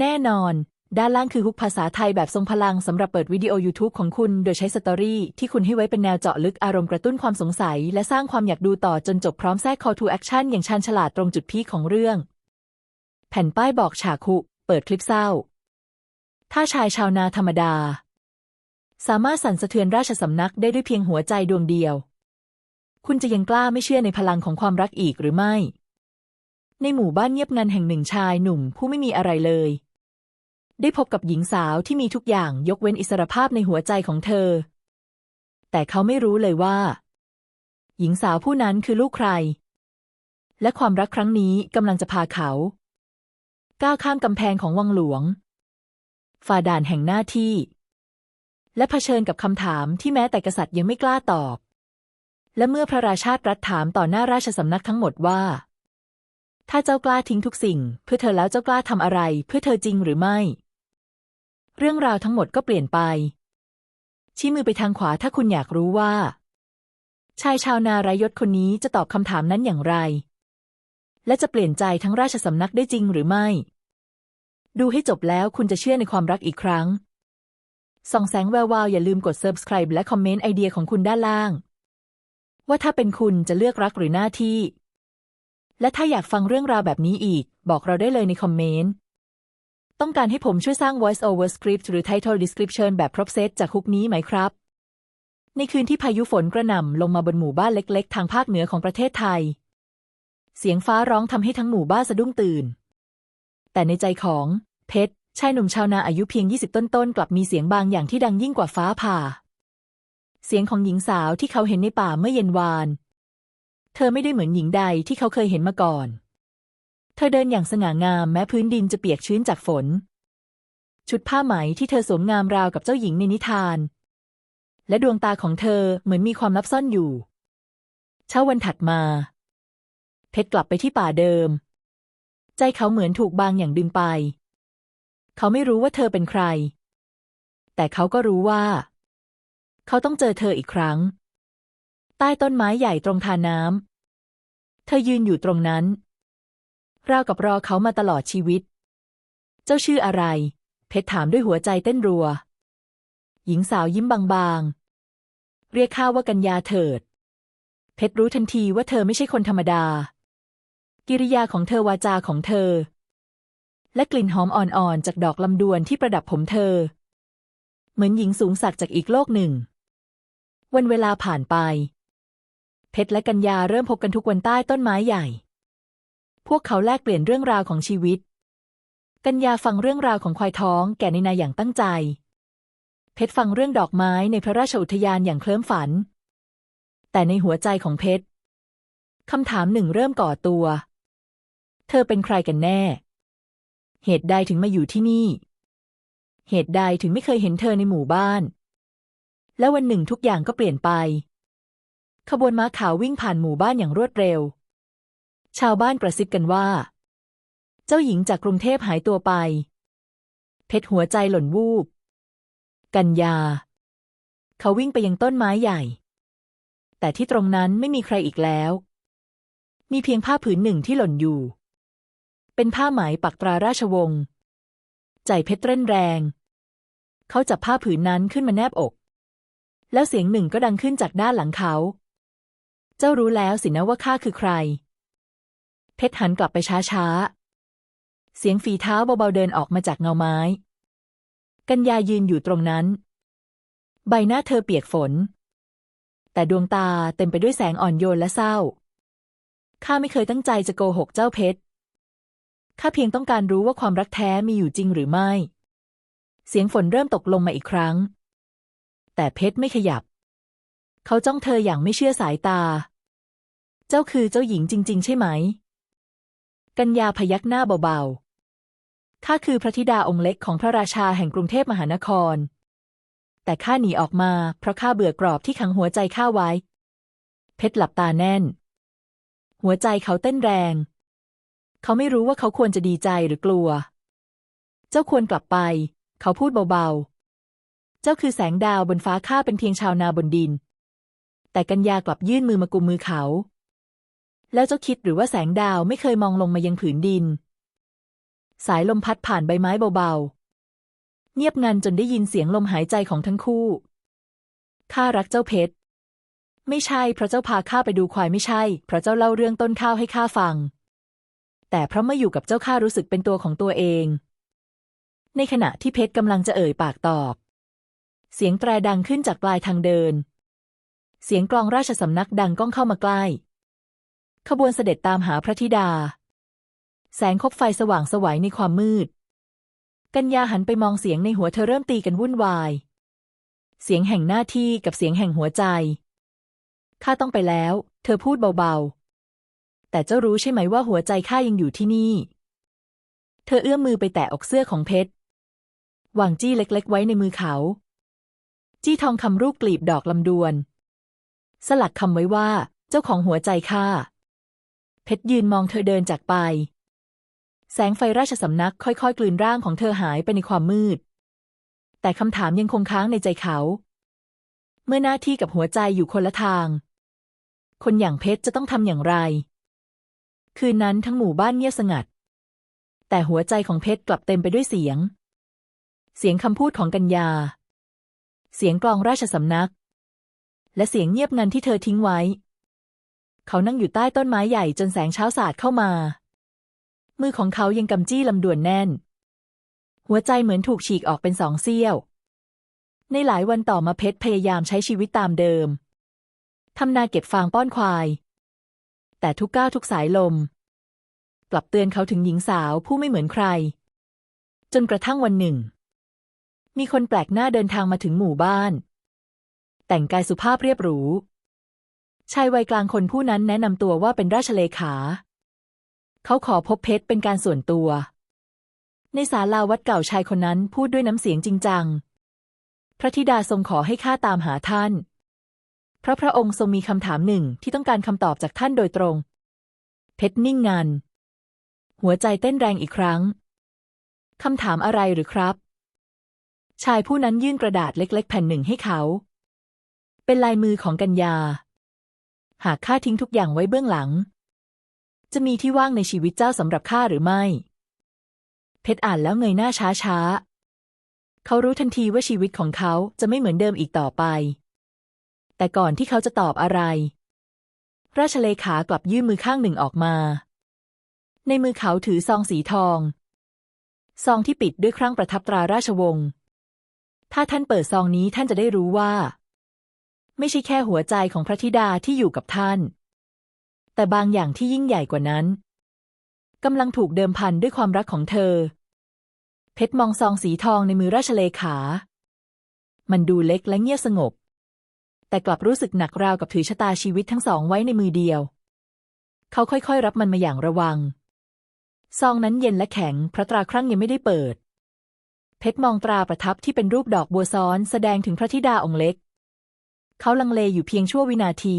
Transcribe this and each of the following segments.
แน่นอน ด้านล่างคือฮุกภาษาไทยแบบทรงพลังสำหรับเปิดวิดีโอ YouTube ของคุณ โดยใช้สตอรี่ที่คุณให้ไว้เป็นแนวเจาะลึกอารมณ์กระตุ้นความสงสัย และสร้างความอยากดูต่อจนจบพร้อมแทรก call to action อย่างชาญฉลาดตรงจุดพีคของเรื่อง แผ่นป้ายบอกฉากคุเปิดคลิปเศร้า ถ้าชายชาวนาธรรมดา สามารถสั่นสะเทือนราชสำนักได้ด้วยเพียงหัวใจดวงเดียว คุณจะยังกล้าไม่เชื่อในพลังของความรักอีกหรือไม่ในหมู่บ้านเงียบงันแห่งหนึ่งชายหนุ่มผู้ไม่มีอะไรเลย ได้พบกับหญิงสาวที่มีทุกอย่างยกเว้นอิสรภาพในหัวใจของเธอ แต่เขาไม่รู้เลยว่า หญิงสาวผู้นั้นคือลูกใคร และความรักครั้งนี้กำลังจะพาเขา ก้าวข้ามกำแพงของวังหลวง ฝ่าด่านแห่งหน้าที่ และเผชิญกับคำถามที่แม้แต่กษัตริย์ยังไม่กล้าตอบ และเมื่อพระราชาตรัสถามต่อหน้าราชสำนักทั้งหมดว่าถ้าเจ้ากล้าทิ้งทุกสิ่ง เพื่อเธอแล้วเจ้ากล้าทำอะไร เพื่อเธอจริงหรือไม่ เรื่องราวทั้งหมดก็เปลี่ยนไป ชี้มือไปทางขวาถ้าคุณอยากรู้ว่า ชายชาวนาไรยศคนนี้จะตอบคำถามนั้นอย่างไร และจะเปลี่ยนใจทั้งราชสำนักได้จริงหรือไม่ ดูให้จบแล้วคุณจะเชื่อในความรักอีกครั้งส่องแสงแวววาวอย่าลืมกด subscribe และคอมเมนต์ไอเดียของคุณด้านล่าง ว่าถ้าเป็นคุณจะเลือกรักหรือหน้าที่ และถ้าอยากฟังเรื่องราวแบบนี้อีก บอกเราได้เลยในคอมเมนต์ ต้องการให้ผมช่วยสร้าง voice over script หรือ title description แบบครบเซตจากคุกนี้ไหมครับ ในคืนที่พายุฝนกระหน่ำลงมาบนหมู่บ้านเล็ก ๆ ทางภาคเหนือของประเทศไทย เสียงฟ้าร้องทำให้ทั้งหมู่บ้านสะดุ้งตื่น แต่ในใจของเพชรชายหนุ่มชาวนาอายุเพียง 20 ต้นๆ กลับมีเสียงบางอย่างที่ดังยิ่งกว่าฟ้าผ่า เสียงของหญิงสาวที่เขาเห็นในป่าเมื่อเย็นวาน เธอไม่ได้เหมือนหญิงใดที่เขาเคยเห็นมาก่อน เธอเดินอย่างสง่างามแม้พื้นดินจะเปียกชื้นจากฝน ชุดผ้าไหมที่เธอสวมงามราวกับเจ้าหญิงในนิทาน และดวงตาของเธอเหมือนมีความลับซ่อนอยู่ เช้าวันถัดมา เพชรกลับไปที่ป่าเดิม ใจเขาเหมือนถูกบางอย่างดึงไป เขาไม่รู้ว่าเธอเป็นใคร แต่เขาก็รู้ว่า เขาต้องเจอเธออีกครั้ง ใต้ต้นไม้ใหญ่ตรงทาน้ำเธอยืนอยู่ตรงนั้น ราวกับรอเขามาตลอดชีวิต เจ้าชื่ออะไร เพชรถามด้วยหัวใจเต้นรัว หญิงสาวยิ้มบางๆ เรียกข้าว่ากัญญาเถิด เพชรรู้ทันทีว่าเธอไม่ใช่คนธรรมดา กิริยาของเธอวาจาของเธอ และกลิ่นหอมอ่อนๆ จากดอกลำดวนที่ประดับผมเธอ เหมือนหญิงสูงสักจากอีกโลกหนึ่ง วันเวลาผ่านไป เพชรและกัญญาเริ่มพบกันทุกวันใต้ต้นไม้ใหญ่ พวกเขาแลกเปลี่ยนเรื่องราวของชีวิต กัญญาฟังเรื่องราวของควายท้องแก่ในนาอย่างตั้งใจ เพชรฟังเรื่องดอกไม้ในพระราชอุทยานอย่างเคลิ้มฝัน แต่ในหัวใจของเพชรคำถามหนึ่งเริ่มก่อตัว เธอเป็นใครกันแน่ เหตุใดถึงมาอยู่ที่นี่ เหตุใดถึงไม่เคยเห็นเธอในหมู่บ้าน แล้ววันหนึ่งทุกอย่างก็เปลี่ยนไป ขบวนม้าขาววิ่งผ่านหมู่บ้านอย่างรวดเร็ว ชาวบ้านกระซิบกันว่า เจ้าหญิงจากกรุงเทพหายตัวไป เพชรหัวใจหล่นวูบ กัญญา เขาวิ่งไปยังต้นไม้ใหญ่ แต่ที่ตรงนั้นไม่มีใครอีกแล้ว มีเพียงผ้าผืนหนึ่งที่หล่นอยู่ เป็นผ้าไหมปักตราราชวงศ์ใจเพชรเต้นแรง เขาจับผ้าผืนนั้นขึ้นมาแนบอก แล้วเสียงหนึ่งก็ดังขึ้นจากด้านหลังเขา เจ้ารู้แล้วสินะว่าข้าคือใคร เพชรหันกลับไปช้าๆ เสียงฝีเท้าเบาๆเดินออกมาจากเงาไม้ กัญญายืนอยู่ตรงนั้น ใบหน้าเธอเปียกฝน แต่ดวงตาเต็มไปด้วยแสงอ่อนโยนและเศร้า ข้าไม่เคยตั้งใจจะโกหกเจ้าเพชร ข้าเพียงต้องการรู้ว่าความรักแท้มีอยู่จริงหรือไม่ เสียงฝนเริ่มตกลงมาอีกครั้ง แต่เพชรไม่ขยับ เขาจ้องเธออย่างไม่เชื่อสายตา เจ้าคือเจ้าหญิงจริง ๆ ใช่ไหม กัญญาพยักหน้าเบาๆ ข้าคือพระธิดาองค์เล็กของพระราชาแห่งกรุงเทพมหานคร แต่ข้าหนีออกมาเพราะข้าเบื่อกรอบที่ขังหัวใจข้าไว้ เพชรหลับตาแน่น หัวใจเขาเต้นแรง เขาไม่รู้ว่าเขาควรจะดีใจหรือกลัว เจ้าควรกลับไป เขาพูดเบาๆ เจ้าคือแสงดาวบนฟ้าข้าเป็นเพียงชาวนาบนดิน แต่กัญญากลับยื่นมือมากุมมือเขา แล้วเจ้าคิดหรือว่าแสงดาวไม่เคยมองลงมายังผืนดิน สายลมพัดผ่านใบไม้เบาๆ เงียบงันจนได้ยินเสียงลมหายใจของทั้งคู่ข้ารักเจ้าเพชร ไม่ใช่เพราะเจ้าพาข้าไปดูควายไม่ใช่ เพราะเจ้าเล่าเรื่องต้นข้าวให้ข้าฟัง แต่เพราะเมื่ออยู่กับเจ้าข้ารู้สึกเป็นตัวของตัวเอง ในขณะที่เพชรกำลังจะเอ่ยปากตอบ เสียงแตรดังขึ้นจากปลายทางเดิน เสียงกลองราชสำนักดังก้องเข้ามาใกล้ ขบวนเสด็จตามหาพระธิดา แสงคบไฟสว่างสวัยในความมืด กัญญาหันไปมองเสียงในหัวเธอเริ่มตีกันวุ่นวาย เสียงแห่งหน้าที่กับเสียงแห่งหัวใจ ข้าต้องไปแล้ว เธอพูดเบาๆ แต่เจ้ารู้ใช่ไหมว่าหัวใจข้ายังอยู่ที่นี่ เธอเอื้อมมือไปแตะอกเสื้อของเพชรวางจี้เล็กๆ ไว้ในมือเขา จี้ทองคำรูปกลีบดอกลำดวน สลักคำไว้ว่า เจ้าของหัวใจข้า เพชรยืนมองเธอเดินจากไป แสงไฟราชสำนักค่อยๆ กลืนร่างของเธอหายไปในความมืด แต่คำถามยังคงค้างในใจเขา เมื่อหน้าที่กับหัวใจอยู่คนละทาง คนอย่างเพชรจะต้องทำอย่างไร คืนนั้นทั้งหมู่บ้านเงียบสงัด แต่หัวใจของเพชรกลับเต็มไปด้วยเสียง เสียงคำพูดของกัญญา เสียงกลองราชสำนัก และเสียงเงียบงันที่เธอทิ้งไว้ เขานั่งอยู่ใต้ต้นไม้ใหญ่จนแสงเช้าสาดเข้ามา มือของเขายังกำจี้ลำดวนแน่น หัวใจเหมือนถูกฉีกออกเป็นสองเสี้ยว ในหลายวันต่อมาเพชรพยายามใช้ชีวิตตามเดิมทำนาเก็บฟางป้อนควาย แต่ทุกก้าวทุกสายลมกลับเตือนเขาถึงหญิงสาวผู้ไม่เหมือนใคร จนกระทั่งวันหนึ่ง มีคนแปลกหน้าเดินทางมาถึงหมู่บ้าน แต่งกายสุภาพเรียบหรู ชายวัยกลางคนผู้นั้นแนะนำตัวว่าเป็นราชเลขา เขาขอพบเพชรเป็นการส่วนตัว ในศาลาวัดเก่าชายคนนั้นพูดด้วยน้ำเสียงจริงจัง พระธิดาทรงขอให้ข้าตามหาท่านเพราะพระองค์ทรงมีคำถามหนึ่งที่ต้องการคำตอบจากท่านโดยตรง เพชรนิ่งงันหัวใจเต้นแรงอีกครั้ง คำถามอะไรหรือครับ ชายผู้นั้นยื่นกระดาษเล็ก ๆ แผ่นหนึ่งให้เขา เป็นลายมือของกัญญา หากข้าทิ้งทุกอย่างไว้เบื้องหลัง จะมีที่ว่างในชีวิตเจ้าสำหรับข้าหรือไม่ เพชรอ่านแล้วเงยหน้าช้าๆเขารู้ทันทีว่าชีวิตของเขาจะไม่เหมือนเดิมอีกต่อไป แต่ก่อนที่เขาจะตอบอะไร ราชเลขากลับยื่นมือข้างหนึ่งออกมา ในมือเขาถือซองสีทอง ซองที่ปิดด้วยครั้งประทับตราราชวงศ์ถ้าท่านเปิดซองนี้ท่านจะได้รู้ว่า ไม่ใช่แค่หัวใจของพระธิดาที่อยู่กับท่าน แต่บางอย่างที่ยิ่งใหญ่กว่านั้นกำลังถูกเดิมพันด้วยความรักของเธอ เพชรมองซองสีทองในมือราชเลขา มันดูเล็กและเงียบสงบ แต่กลับรู้สึกหนักราวกับถือชะตาชีวิตทั้งสองไว้ในมือเดียว เขาค่อยๆรับมันมาอย่างระวัง ซองนั้นเย็นและแข็งเพราะตราครั้งยังไม่ได้เปิด เพชรมองตราประทับที่เป็นรูปดอกบัวซ้อนแสดงถึงพระธิดาองค์เล็ก เขาลังเลอยู่เพียงชั่ววินาที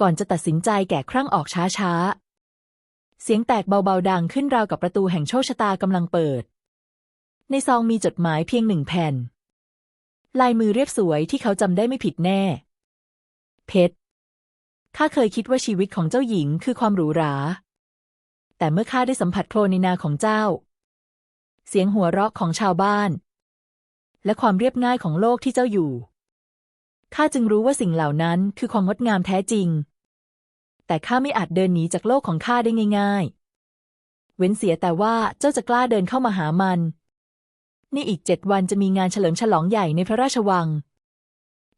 ก่อนจะตัดสินใจแกะครั้งออกช้าๆ เสียงแตกเบาๆดังขึ้นราวกับประตูแห่งโชคชะตากำลังเปิด ในซองมีจดหมายเพียงหนึ่งแผ่น ลายมือเรียบสวยที่เขาจำได้ไม่ผิดแน่ เพชรข้าเคยคิดว่าชีวิตของเจ้าหญิงคือความหรูหรา แต่เมื่อข้าได้สัมผัสโคลนในนาของเจ้า เสียงหัวเราะของชาวบ้าน และความเรียบง่ายของโลกที่เจ้าอยู่ ข้าจึงรู้ว่าสิ่งเหล่านั้นคือความงดงามแท้จริง แต่ข้าไม่อาจเดินหนีจากโลกของข้าได้ง่ายๆ เว้นเสียแต่ว่าเจ้าจะกล้าเดินเข้ามาหามัน นี่อีกเจ็ดวันจะมีงานเฉลิมฉลองใหญ่ในพระราชวัง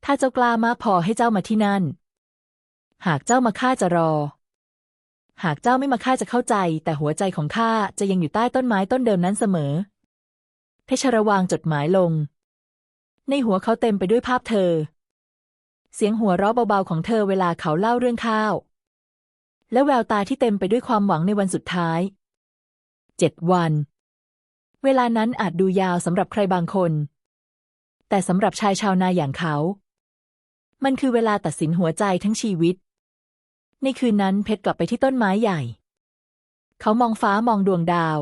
ถ้าเจ้ากล้ามากพอให้เจ้ามาที่นั่น หากเจ้ามาข้าจะรอ หากเจ้าไม่มาข้าจะเข้าใจ แต่หัวใจของข้าจะยังอยู่ใต้ต้นไม้ต้นเดิมนั้นเสมอเพชรระวางจดหมายลง ในหัวเขาเต็มไปด้วยภาพเธอ เสียงหัวเราะเบาๆของเธอเวลาเขาเล่าเรื่องข้าว และแววตาที่เต็มไปด้วยความหวังในวันสุดท้ายเจ็ดวัน เวลานั้นอาจดูยาวสำหรับใครบางคน แต่สำหรับชายชาวนาอย่างเขา มันคือเวลาตัดสินหัวใจทั้งชีวิต ในคืนนั้นเพชรกลับไปที่ต้นไม้ใหญ่ เขามองฟ้ามองดวงดาว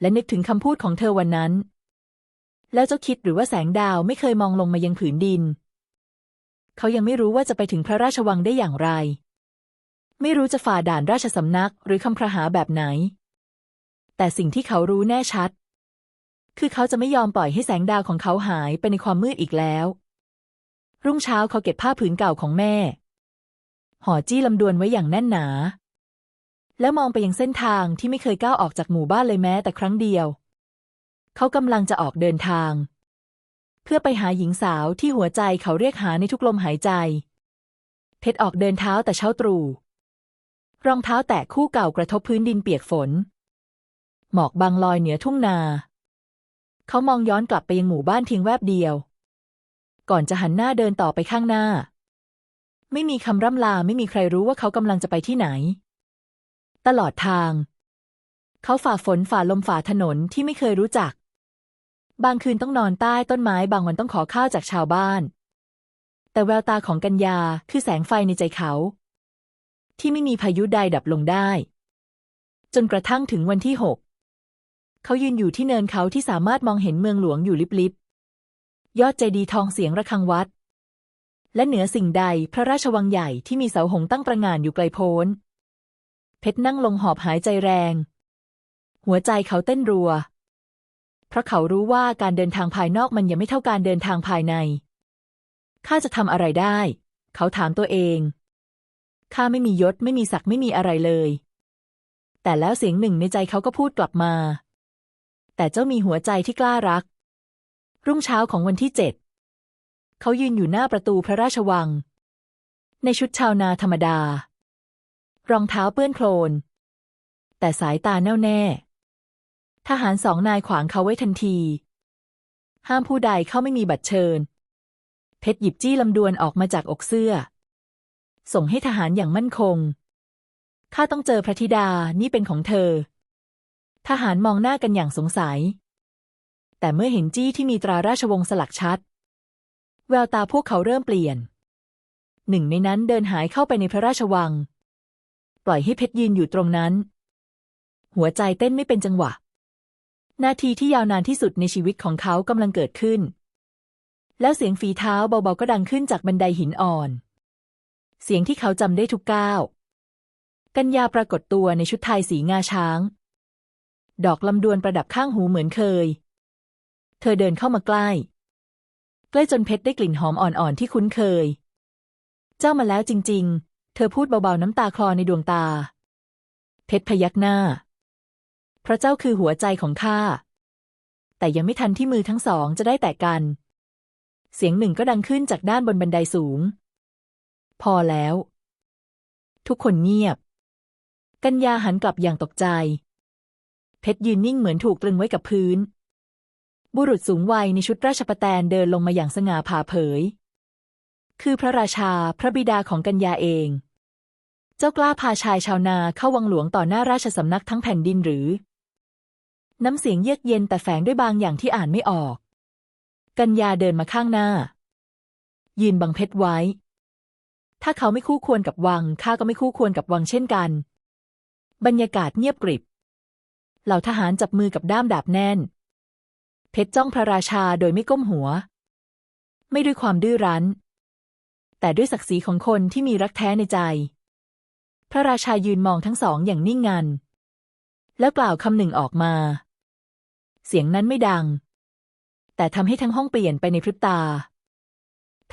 และนึกถึงคำพูดของเธอวันนั้น แล้วเจ้าคิดหรือว่าแสงดาวไม่เคยมองลงมายังผืนดิน เขายังไม่รู้ว่าจะไปถึงพระราชวังได้อย่างไร ไม่รู้จะฝ่าด่านราชสำนักหรือคำพระหาแบบไหน แต่สิ่งที่เขารู้แน่ชัด คือเขาจะไม่ยอมปล่อยให้แสงดาวของเขาหายไปในความมืดอีกแล้ว รุ่งเช้าเขาเก็บผ้าผืนเก่าของแม่ ห่อจี้ลำดวนไว้อย่างแน่นหนา แล้วมองไปยังเส้นทางที่ไม่เคยก้าวออกจากหมู่บ้านเลยแม้แต่ครั้งเดียว เขากำลังจะออกเดินทาง เพื่อไปหาหญิงสาวที่หัวใจเขาเรียกหาในทุกลมหายใจ เพชรออกเดินเท้าแต่เช้าตรู่รองเท้าแตะคู่เก่ากระทบพื้นดินเปียกฝน หมอกบางลอยเหนือทุ่งนา เขามองย้อนกลับไปยังหมู่บ้านเพียงแวบเดียว ก่อนจะหันหน้าเดินต่อไปข้างหน้า ไม่มีคำร่ำลาไม่มีใครรู้ว่าเขากำลังจะไปที่ไหน ตลอดทาง เขาฝ่าฝนฝ่าลมฝ่าถนนที่ไม่เคยรู้จัก บางคืนต้องนอนใต้ต้นไม้ บางวันต้องขอข้าวจากชาวบ้าน แต่แววตาของกัญญาคือแสงไฟในใจเขา ที่ไม่มีพายุใดดับลงได้ จนกระทั่งถึงวันที่หกเขายืนอยู่ที่เนินเขาที่สามารถมองเห็นเมืองหลวงอยู่ลิบๆยอดเจดีทองเสียงระฆังวัด และเหนือสิ่งใดพระราชวังใหญ่ที่มีเสาหงส์ตั้งประงานอยู่ไกลโพ้น เพชรนั่งลงหอบหายใจแรง หัวใจเขาเต้นรัว เพราะเขารู้ว่าการเดินทางภายนอกมันยังไม่เท่าการเดินทางภายใน ข้าจะทำอะไรได้ เขาถามตัวเอง ข้าไม่มียศไม่มีศักดิ์ไม่มีอะไรเลย แต่แล้วเสียงหนึ่งในใจเขาก็พูดกลับมา แต่เจ้ามีหัวใจที่กล้ารัก รุ่งเช้าของวันที่เจ็ด เขายืนอยู่หน้าประตูพระราชวัง ในชุดชาวนาธรรมดา รองเท้าเปื้อนโคลน แต่สายตาแน่วแน่ ทหารสองนายขวางเขาไว้ทันที ห้ามผู้ใดเข้าไม่มีบัตรเชิญ เพชรหยิบจี้ลำดวนออกมาจากอกเสื้อ ส่งให้ทหารอย่างมั่นคง ข้าต้องเจอพระธิดา นี่เป็นของเธอ ทหารมองหน้ากันอย่างสงสัย แต่เมื่อเห็นจี้ที่มีตราราชวงศ์สลักชัด แววตาพวกเขาเริ่มเปลี่ยน หนึ่งในนั้นเดินหายเข้าไปในพระราชวัง ปล่อยให้เพชรยืนอยู่ตรงนั้น หัวใจเต้นไม่เป็นจังหวะ นาทีที่ยาวนานที่สุดในชีวิตของเขากำลังเกิดขึ้น แล้วเสียงฝีเท้าเบาๆก็ดังขึ้นจากบันไดหินอ่อน เสียงที่เขาจำได้ทุกก้าวกัญญาปรากฏตัวในชุดไทยสีงาช้าง ดอกลำดวนประดับข้างหูเหมือนเคย เธอเดินเข้ามาใกล้ ใกล้จนเพชรได้กลิ่นหอมอ่อนๆที่คุ้นเคย เจ้ามาแล้วจริง ๆ เธอพูดเบาๆน้ำตาคลอในดวงตา เพชรพยักหน้า พระเจ้าคือหัวใจของข้า แต่ยังไม่ทันที่มือทั้งสองจะได้แตะกัน เสียงหนึ่งก็ดังขึ้นจากด้านบนบันไดสูง พอแล้ว ทุกคนเงียบ กัญญาหันกลับอย่างตกใจ เพชรยืนนิ่งเหมือนถูกตรึงไว้กับพื้น บุรุษสูงวัยในชุดราชประแตนเดินลงมาอย่างสง่าผ่าเผย คือพระราชาพระบิดาของกัญญาเอง เจ้ากล้าพาชายชาวนาเข้าวังหลวงต่อหน้าราชสำนักทั้งแผ่นดินหรือ น้ำเสียงเยือกเย็นแต่แฝงด้วยบางอย่างที่อ่านไม่ออก กัญญาเดินมาข้างหน้า ยืนบังเพชรไว้ ถ้าเขาไม่คู่ควรกับวัง ข้าก็ไม่คู่ควรกับวังเช่นกัน บรรยากาศเงียบกริบ เหล่าทหารจับมือกับด้ามดาบแน่น เพชรจ้องพระราชาโดยไม่ก้มหัว ไม่ด้วยความดื้อรั้น แต่ด้วยศักดิ์ศรีของคนที่มีรักแท้ในใจ พระราชายืนมองทั้งสองอย่างนิ่งงัน แล้วกล่าวคำหนึ่งออกมา เสียงนั้นไม่ดัง แต่ทำให้ทั้งห้องเปลี่ยนไปในพริบตา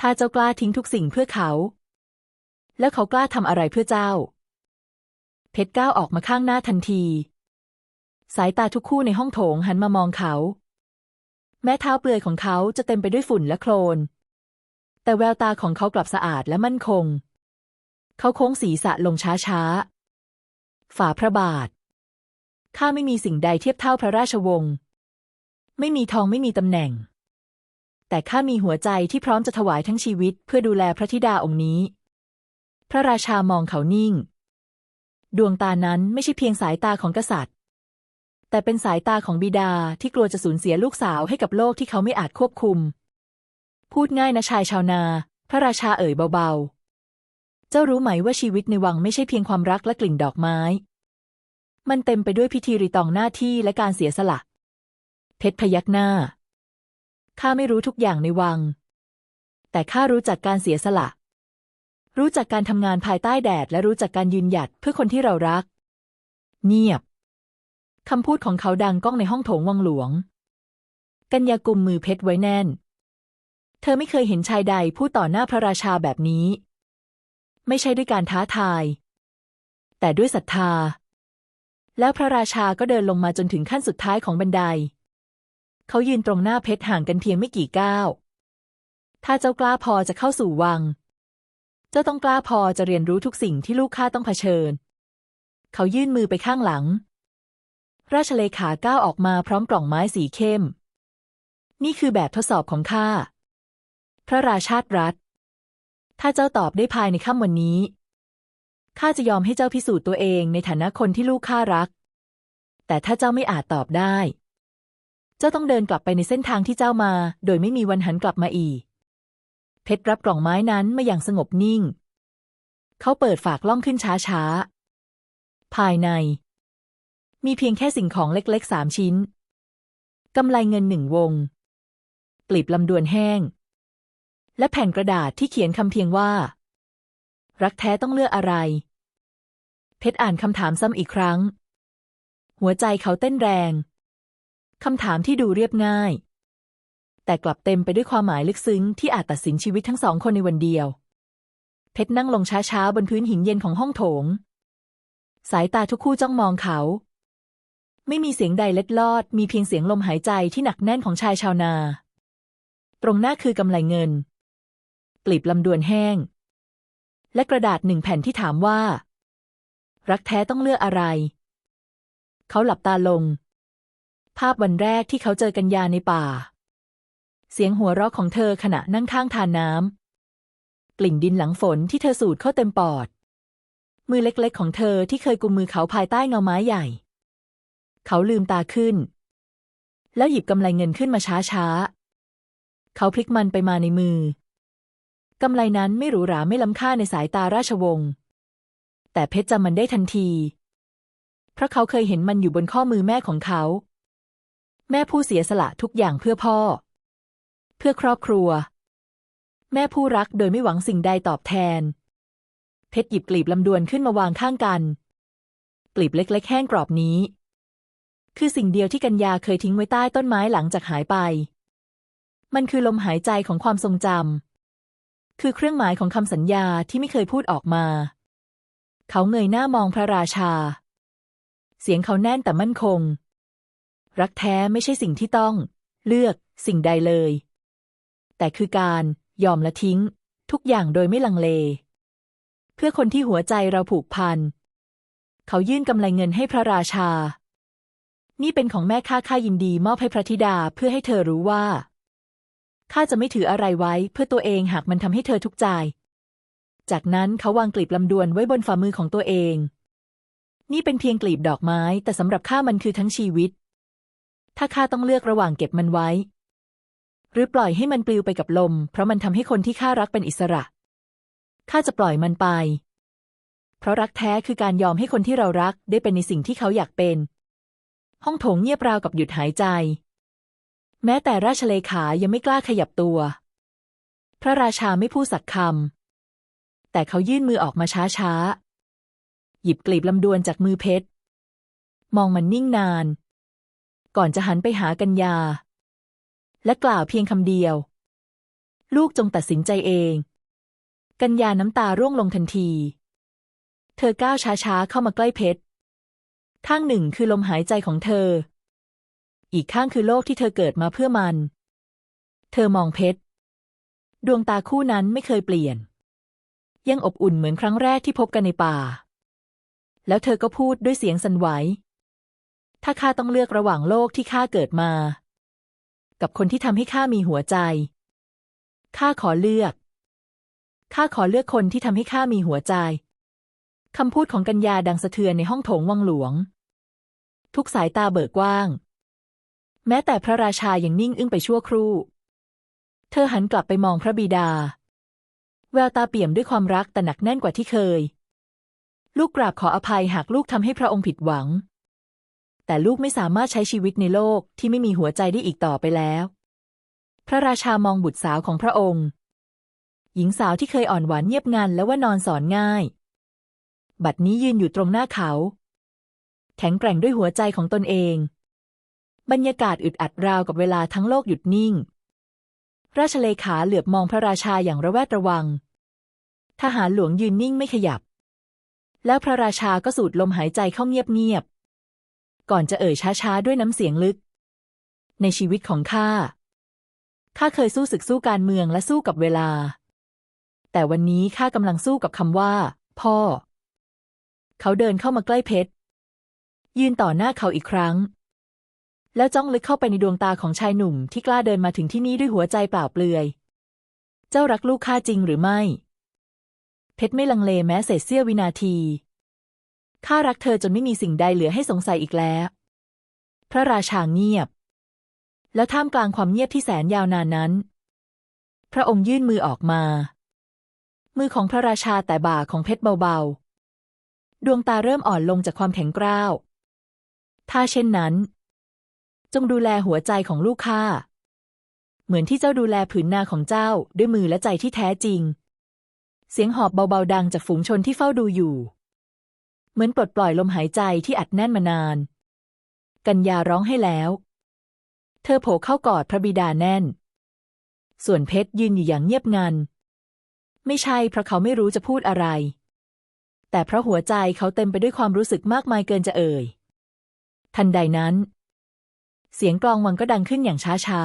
ถ้าเจ้ากล้าทิ้งทุกสิ่งเพื่อเขา แล้วเขากล้าทำอะไรเพื่อเจ้า เพชรก้าวออกมาข้างหน้าทันที สายตาทุกคู่ในห้องโถงหันมามองเขา แม้เท้าเปลือยของเขาจะเต็มไปด้วยฝุ่นและโคลน แต่แววตาของเขากลับสะอาดและมั่นคง เขาโค้งศีรษะลงช้าๆฝ่าพระบาทข้าไม่มีสิ่งใดเทียบเท่าพระราชวงศ์ ไม่มีทองไม่มีตำแหน่ง แต่ข้ามีหัวใจที่พร้อมจะถวายทั้งชีวิต เพื่อดูแลพระธิดาองค์นี้ พระราชามองเขานิ่ง ดวงตานั้นไม่ใช่เพียงสายตาของกษัตริย์ แต่เป็นสายตาของบิดาที่กลัวจะสูญเสียลูกสาวให้กับโลกที่เขาไม่อาจควบคุม พูดง่ายนะชายชาวนา พระราชาเอ่ยเบาๆ เจ้ารู้ไหมว่าชีวิตในวังไม่ใช่เพียงความรักและกลิ่นดอกไม้ มันเต็มไปด้วยพิธีรีตองหน้าที่และการเสียสละ เพชรพยักหน้า ข้าไม่รู้ทุกอย่างในวัง แต่ข้ารู้จักการเสียสละ รู้จักการทำงานภายใต้แดด และรู้จักการยืนหยัดเพื่อคนที่เรารัก เงียบ คำพูดของเขาดังก้องในห้องโถงวังหลวง กัญญากุมมือเพชรไว้แน่น เธอไม่เคยเห็นชายใดพูดต่อหน้าพระราชาแบบนี้ ไม่ใช่ด้วยการท้าทาย แต่ด้วยศรัทธาแล้วพระราชาก็เดินลงมาจนถึงขั้นสุดท้ายของบันได เขายืนตรงหน้าเพชรห่างกันเพียงไม่กี่ก้าว ถ้าเจ้ากล้าพอจะเข้าสู่วัง เจ้าต้องกล้าพอจะเรียนรู้ทุกสิ่งที่ลูกข้าต้องเผชิญ เขายื่นมือไปข้างหลัง ราชเลขาก้าวออกมาพร้อมกล่องไม้สีเข้ม นี่คือแบบทดสอบของข้า พระราชาตรัฐ ถ้าเจ้าตอบได้ภายในค่ำวันนี้ ข้าจะยอมให้เจ้าพิสูจน์ตัวเองในฐานะคนที่ลูกข้ารัก แต่ถ้าเจ้าไม่อาจตอบได้ เจ้าต้องเดินกลับไปในเส้นทางที่เจ้ามา โดยไม่มีวันหันกลับมาอีก เพชรรับกล่องไม้นั้นมาอย่างสงบนิ่ง เขาเปิดฝากล่องขึ้นช้าๆ ภายใน มีเพียงแค่สิ่งของเล็กๆสามชิ้นกำไลเงินหนึ่งวง กลีบลำดวนแห้ง และแผ่นกระดาษที่เขียนคำเพียงว่า รักแท้ต้องเลือกอะไร เพชรอ่านคำถามซ้ำอีกครั้ง หัวใจเขาเต้นแรง คำถามที่ดูเรียบง่าย แต่กลับเต็มไปด้วยความหมายลึกซึ้งที่อาจตัดสินชีวิตทั้งสองคนในวันเดียว เพชรนั่งลงช้าๆบนพื้นหินเย็นของห้องโถง สายตาทุกคู่จ้องมองเขา ไม่มีเสียงใดเล็ดลอด มีเพียงเสียงลมหายใจที่หนักแน่นของชายชาวนา ตรงหน้าคือกำไลเงินกลีบลำดวนแห้ง และกระดาษหนึ่งแผ่นที่ถามว่า รักแท้ต้องเลือกอะไร เขาหลับตาลงาพวันแรกที่เขาเจอกันยาในป่า เสียงหัวเราะของเธอขณะนั่งข้างทานน้ำกลิ่นดินหลังฝนที่เธอสูดเข้าเต็มปอด มือเล็กๆ ของเธอที่เคยกุมมือเขาภายใต้เงาไม้ใหญ่ เขาลืมตาขึ้น แล้วหยิบกำไลเงินขึ้นมาช้าๆ เขาพลิกมันไปมาในมือกำไลนั้นไม่หรูหราไม่ล้ำค่าในสายตาราชวงศ์แต่เพชรจำมันได้ทันที เพราะเขาเคยเห็นมันอยู่บนข้อมือแม่ของเขา แม่ผู้เสียสละทุกอย่างเพื่อพ่อ เพื่อครอบครัว แม่ผู้รักโดยไม่หวังสิ่งใดตอบแทน เพชรหยิบกลีบลำดวนขึ้นมาวางข้างกัน กลีบเล็ก ๆ แห้งกรอบนี้ คือสิ่งเดียวที่กัญญาเคยทิ้งไว้ใต้ต้นไม้หลังจากหายไป มันคือลมหายใจของความทรงจำคือเครื่องหมายของคำสัญญาที่ไม่เคยพูดออกมา เขาเงยหน้ามองพระราชา เสียงเขาแน่นแต่มั่นคง รักแท้ไม่ใช่สิ่งที่ต้อง เลือกสิ่งใดเลย แต่คือการยอมละทิ้ง ทุกอย่างโดยไม่ลังเล เพื่อคนที่หัวใจเราผูกพัน เขายื่นกำไลเงินให้พระราชา นี่เป็นของแม่ข้าข้ายินดีมอบให้พระธิดาเพื่อให้เธอรู้ว่าข้าจะไม่ถืออะไรไว้เพื่อตัวเองหากมันทำให้เธอทุกข์ใจ จากนั้นเขาวางกลีบลำดวนไว้บนฝ่ามือของตัวเอง นี่เป็นเพียงกลีบดอกไม้แต่สำหรับข้ามันคือทั้งชีวิต ถ้าข้าต้องเลือกระหว่างเก็บมันไว้ หรือปล่อยให้มันปลิวไปกับลม เพราะมันทำให้คนที่ข้ารักเป็นอิสระ ข้าจะปล่อยมันไป เพราะรักแท้คือการยอมให้คนที่เรารักได้เป็นในสิ่งที่เขาอยากเป็น ห้องโถงเงียบราวกับหยุดหายใจ แม้แต่ราชเลขายังไม่กล้าขยับตัว พระราชาไม่พูดสักคำแต่เขายื่นมือออกมาช้าๆหยิบกลีบลำดวนจากมือเพชร มองมันนิ่งนาน ก่อนจะหันไปหากัญญา และกล่าวเพียงคำเดียว ลูกจงตัดสินใจเอง กัญญาน้ำตาร่วงลงทันที เธอก้าวช้าๆเข้ามาใกล้เพชร ข้างหนึ่งคือลมหายใจของเธอ อีกข้างคือโลกที่เธอเกิดมาเพื่อมัน เธอมองเพชร ดวงตาคู่นั้นไม่เคยเปลี่ยน ยังอบอุ่นเหมือนครั้งแรกที่พบกันในป่า แล้วเธอก็พูดด้วยเสียงสั่นไหว ถ้าข้าต้องเลือกระหว่างโลกที่ข้าเกิดมา กับคนที่ทำให้ข้ามีหัวใจ ข้าขอเลือก ข้าขอเลือกคนที่ทำให้ข้ามีหัวใจ คำพูดของกัญญาดังสะเทือนในห้องโถงวังหลวง ทุกสายตาเบิกกว้าง แม้แต่พระราชายังนิ่งอึ้งไปชั่วครู่ เธอหันกลับไปมองพระบิดา แววตาเปี่ยมด้วยความรักแต่หนักแน่นกว่าที่เคย ลูกกราบขออภัยหากลูกทำให้พระองค์ผิดหวัง แต่ลูกไม่สามารถใช้ชีวิตในโลกที่ไม่มีหัวใจได้อีกต่อไปแล้ว พระราชามองบุตรสาวของพระองค์ หญิงสาวที่เคยอ่อนหวานเงียบงันและว่านอนสอนง่าย บัดนี้ยืนอยู่ตรงหน้าเขา แข็งแกร่งด้วยหัวใจของตนเอง บรรยากาศอึดอัดราวกับเวลาทั้งโลกหยุดนิ่ง ราชเลขาเหลือบมองพระราชาอย่างระแวดระวัง ทหารหลวงยืนนิ่งไม่ขยับ แล้วพระราชาก็สูดลมหายใจเข้าเงียบ ก่อนจะเอ่ยช้าๆ ด้วยน้ำเสียงลึก ในชีวิตของข้า ข้าเคยสู้ศึกสู้การเมืองและสู้กับเวลา แต่วันนี้ข้ากำลังสู้กับคำว่า พ่อ เขาเดินเข้ามาใกล้เพชร ยืนต่อหน้าเขาอีกครั้ง แล้วจ้องลึกเข้าไปในดวงตาของชายหนุ่มที่กล้าเดินมาถึงที่นี่ด้วยหัวใจเปล่าเปลือย เจ้ารักลูกข้าจริงหรือไม่ เพชรไม่ลังเลแม้เศษเสี้ยววินาที ข้ารักเธอจนไม่มีสิ่งใดเหลือให้สงสัยอีกแล้ว พระราชาเงียบ แล้วท่ามกลางความเงียบที่แสนยาวนานนั้น พระองค์ยื่นมือออกมา มือของพระราชาแต่บ่าของเพชรเบาๆ ดวงตาเริ่มอ่อนลงจากความแข็งกร้าว ถ้าเช่นนั้น จงดูแลหัวใจของลูกข้า เหมือนที่เจ้าดูแลผืนนาของเจ้าด้วยมือและใจที่แท้จริง เสียงหอบเบาๆดังจากฝูงชนที่เฝ้าดูอยู่ เหมือนปลดปล่อยลมหายใจที่อัดแน่นมานาน กัญญาร้องให้แล้ว เธอโผล่เข้ากอดพระบิดาแน่น ส่วนเพชรยืนอยู่อย่างเงียบงัน ไม่ใช่เพราะเขาไม่รู้จะพูดอะไร แต่เพราะหัวใจเขาเต็มไปด้วยความรู้สึกมากมายเกินจะเอ่ย ทันใดนั้น เสียงกลองวังก็ดังขึ้นอย่างช้า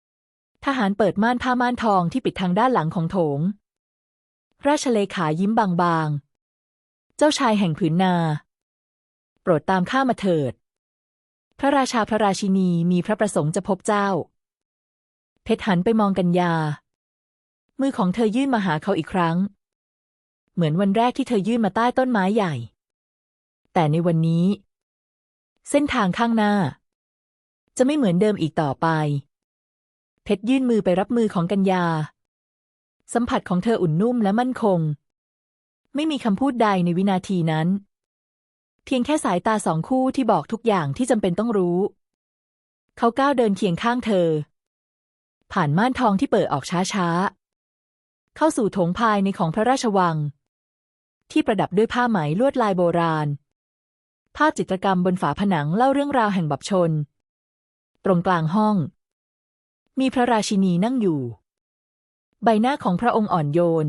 ๆ ทหารเปิดม่านผ้าม่านทองที่ปิดทางด้านหลังของโถง ราชเลขายิ้มบางๆ เจ้าชายแห่งผืนนา โปรดตามข้ามาเถิด พระราชาพระราชินีมีพระประสงค์จะพบเจ้า เพชรหันไปมองกัญญา มือของเธอยื่นมาหาเขาอีกครั้ง เหมือนวันแรกที่เธอยื่นมาใต้ต้นไม้ใหญ่ แต่ในวันนี้ เส้นทางข้างหน้า จะไม่เหมือนเดิมอีกต่อไป เพชรยื่นมือไปรับมือของกัญญา สัมผัสของเธออุ่นนุ่มและมั่นคง ไม่มีคำพูดใดในวินาทีนั้น เพียงแค่สายตาสองคู่ที่บอกทุกอย่างที่จำเป็นต้องรู้ เขาก้าวเดินเคียงข้างเธอ ผ่านม่านทองที่เปิดออกช้าๆ เข้าสู่โถงภายในของพระราชวัง ที่ประดับด้วยผ้าไหมลวดลายโบราณ ภาพจิตรกรรมบนฝาผนังเล่าเรื่องราวแห่งบัพชน ตรงกลางห้อง มีพระราชินีนั่งอยู่ ใบหน้าของพระองค์อ่อนโยน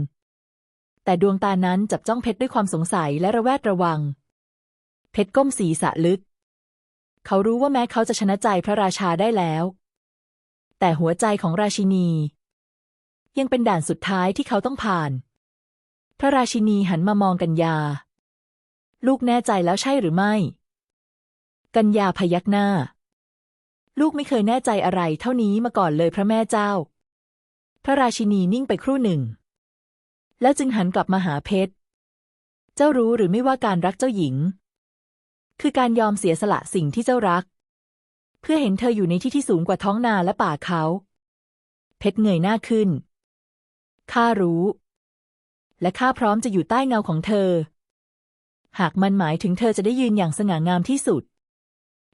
แต่ดวงตานั้นจับจ้องเพชรด้วยความสงสัยและระแวดระวัง เพชรก้มศีรษะลึก เขารู้ว่าแม้เขาจะชนะใจพระราชาได้แล้ว แต่หัวใจของราชินี ยังเป็นด่านสุดท้ายที่เขาต้องผ่าน พระราชินีหันมามองกัญญา ลูกแน่ใจแล้วใช่หรือไม่ กัญญาพยักหน้า ลูกไม่เคยแน่ใจอะไรเท่านี้มาก่อนเลยพระแม่เจ้า พระราชินีนิ่งไปครู่หนึ่ง แล้วจึงหันกลับมาหาเพชร เจ้ารู้หรือไม่ว่าการรักเจ้าหญิง คือการยอมเสียสละสิ่งที่เจ้ารัก เพื่อเห็นเธออยู่ในที่ที่สูงกว่าท้องนาและป่าเขา เพชรเงยหน้าขึ้น ข้ารู้ และข้าพร้อมจะอยู่ใต้เงาของเธอ หากมันหมายถึงเธอจะได้ยืนอย่างสง่างามที่สุด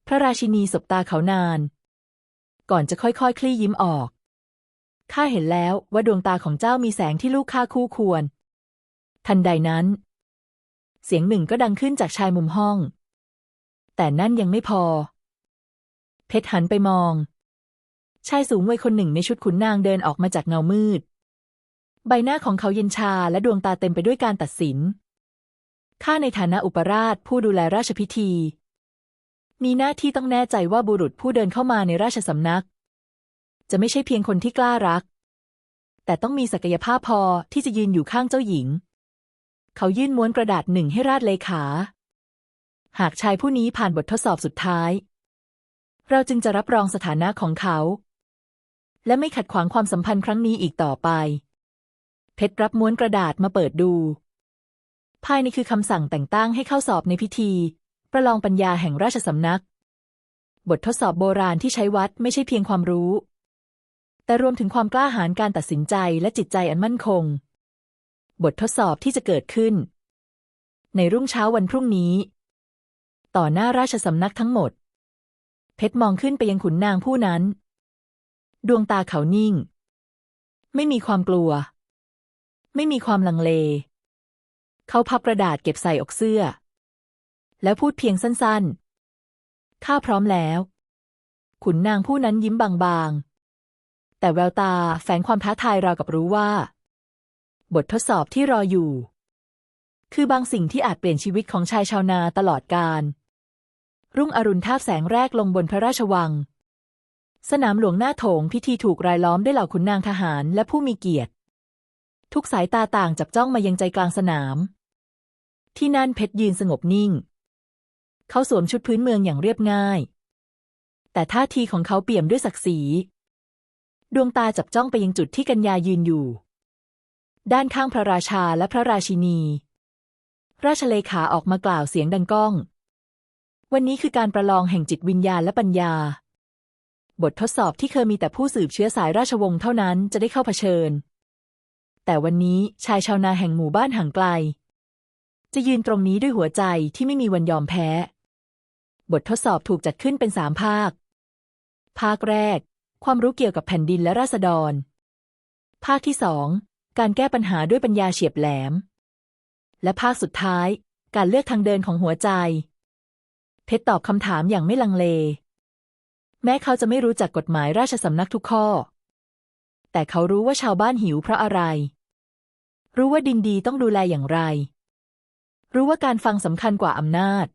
พระราชินีสบตาเขานาน ก่อนจะค่อยๆคคลี่ยิ้มออก ข้าเห็นแล้วว่าดวงตาของเจ้ามีแสงที่ลูกข้าคู่ควร ทันใดนั้น เสียงหนึ่งก็ดังขึ้นจากชายมุมห้อง แต่นั่นยังไม่พอ เพชรหันไปมอง ชายสูงวัยคนหนึ่งในชุดขุนนางเดินออกมาจากเงามืด ใบหน้าของเขาเย็นชาและดวงตาเต็มไปด้วยการตัดสิน ข้าในฐานะอุปราชผู้ดูแลราชพิธี มีหน้าที่ต้องแน่ใจว่าบุรุษผู้เดินเข้ามาในราชสำนัก จะไม่ใช่เพียงคนที่กล้ารัก แต่ต้องมีศักยภาพพอที่จะยืนอยู่ข้างเจ้าหญิง เขายื่นม้วนกระดาษหนึ่งให้ราชเลขา หากชายผู้นี้ผ่านบททดสอบสุดท้าย เราจึงจะรับรองสถานะของเขา และไม่ขัดขวางความสัมพันธ์ครั้งนี้อีกต่อไป เพชรรับม้วนกระดาษมาเปิดดู ภายในคือคำสั่งแต่งตั้งให้เข้าสอบในพิธี ประลองปัญญาแห่งราชสำนัก บททดสอบโบราณที่ใช้วัดไม่ใช่เพียงความรู้ แต่รวมถึงความกล้าหาญการตัดสินใจและจิตใจอันมั่นคง บททดสอบที่จะเกิดขึ้น ในรุ่งเช้าวันพรุ่งนี้ ต่อหน้าราชสำนักทั้งหมด เพชรมองขึ้นไปยังขุนนางผู้นั้น ดวงตาเขานิ่ง ไม่มีความกลัว ไม่มีความลังเล เขาพับกระดาษเก็บใส่อกเสื้อ แล้วพูดเพียงสั้นๆข้าพร้อมแล้ว ขุนนางผู้นั้นยิ้มบางๆ แต่แววตาแฝงความท้าทายราวกับรู้ว่า บททดสอบที่รออยู่ คือบางสิ่งที่อาจเปลี่ยนชีวิตของชายชาวนาตลอดกาลรุ่งอรุณทาบแสงแรกลงบนพระราชวัง สนามหลวงหน้าโถงพิธีถูกรายล้อมด้วยเหล่าขุนนางทหารและผู้มีเกียรติ ทุกสายตาต่างจับจ้องมายังใจกลางสนาม ที่นั่นเพชรยืนสงบนิ่ง เขาสวมชุดพื้นเมืองอย่างเรียบง่าย แต่ท่าทีของเขาเปี่ยมด้วยศักดิ์ศรี ดวงตาจับจ้องไปยังจุดที่กัญญายืนอยู่ ด้านข้างพระราชาและพระราชินี ราชเลขาออกมากล่าวเสียงดังก้อง วันนี้คือการประลองแห่งจิตวิญญาณและปัญญา บททดสอบที่เคยมีแต่ผู้สืบเชื้อสายราชวงศ์เท่านั้นจะได้เข้าเผชิญ แต่วันนี้ชายชาวนาแห่งหมู่บ้านห่างไกล จะยืนตรงนี้ด้วยหัวใจที่ไม่มีวันยอมแพ้ บททดสอบถูกจัดขึ้นเป็นสามภาค ภาคแรก ความรู้เกี่ยวกับแผ่นดินและราษฎร ภาคที่สองการแก้ปัญหาด้วยปัญญาเฉียบแหลม และภาคสุดท้าย การเลือกทางเดินของหัวใจ เพชรตอบคำถามอย่างไม่ลังเล แม้เขาจะไม่รู้จักกฎหมายราชสำนักทุกข้อ แต่เขารู้ว่าชาวบ้านหิวเพราะอะไร รู้ว่าดินดีต้องดูแลอย่างไร รู้ว่าการฟังสำคัญกว่าอำนาจ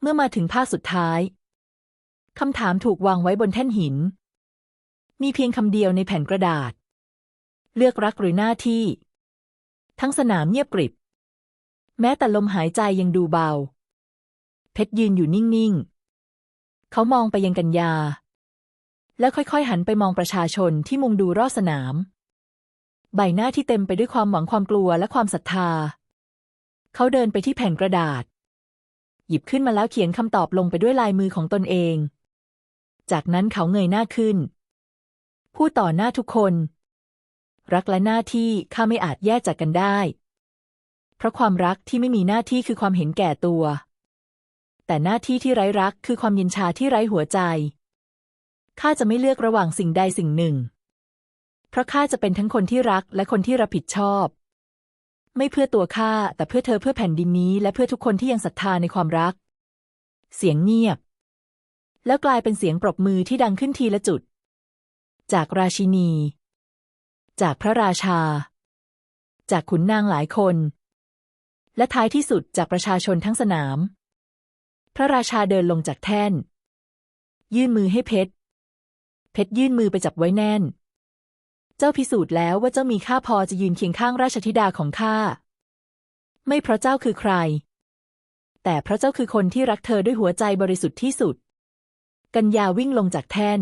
เมื่อมาถึงภาคสุดท้ายคำถามถูกวางไว้บนแท่นหิน มีเพียงคำเดียวในแผ่นกระดาษ เลือกรักหรือหน้าที่ ทั้งสนามเงียบกริบ แม้แต่ลมหายใจยังดูเบา เพชรยืนอยู่นิ่ง ๆ เขามองไปยังกัญญา แล้วค่อย ๆ หันไปมองประชาชนที่มุงดูรอบสนาม ใบหน้าที่เต็มไปด้วยความหวังความกลัวและความศรัทธา เขาเดินไปที่แผ่นกระดาษ หยิบขึ้นมาแล้วเขียนคำตอบลงไปด้วยลายมือของตนเอง จากนั้นเขาเงยหน้าขึ้น พูดต่อหน้าทุกคน รักและหน้าที่ข้าไม่อาจแยกจากกันได้ เพราะความรักที่ไม่มีหน้าที่คือความเห็นแก่ตัว แต่หน้าที่ที่ไร้รักคือความเย็นชาที่ไร้หัวใจข้าจะไม่เลือกระหว่างสิ่งใดสิ่งหนึ่ง เพราะข้าจะเป็นทั้งคนที่รักและคนที่รับผิดชอบ ไม่เพื่อตัวข้าแต่เพื่อเธอเพื่อแผ่นดินนี้ และเพื่อทุกคนที่ยังศรัทธาในความรัก เสียงเงียบ แล้วกลายเป็นเสียงปรบมือที่ดังขึ้นทีละจุด จากราชินี จากพระราชา จากขุนนางหลายคน และท้ายที่สุดจากประชาชนทั้งสนาม พระราชาเดินลงจากแท่น ยื่นมือให้เพชร เพชรยื่นมือไปจับไว้แน่น เจ้าพิสูจน์แล้วว่าเจ้ามีค่าพอจะยืนเคียงข้างราชธิดาของข้า ไม่เพราะเจ้าคือใคร แต่เพราะเจ้าคือคนที่รักเธอด้วยหัวใจบริสุทธิ์ที่สุด กัญญาวิ่งลงจากแท่น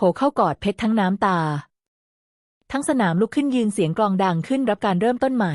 โผเข้ากอดเพชรทั้งน้ำตา ทั้งสนามลุกขึ้นยืนเสียงกลองดังขึ้นรับการเริ่มต้นใหม่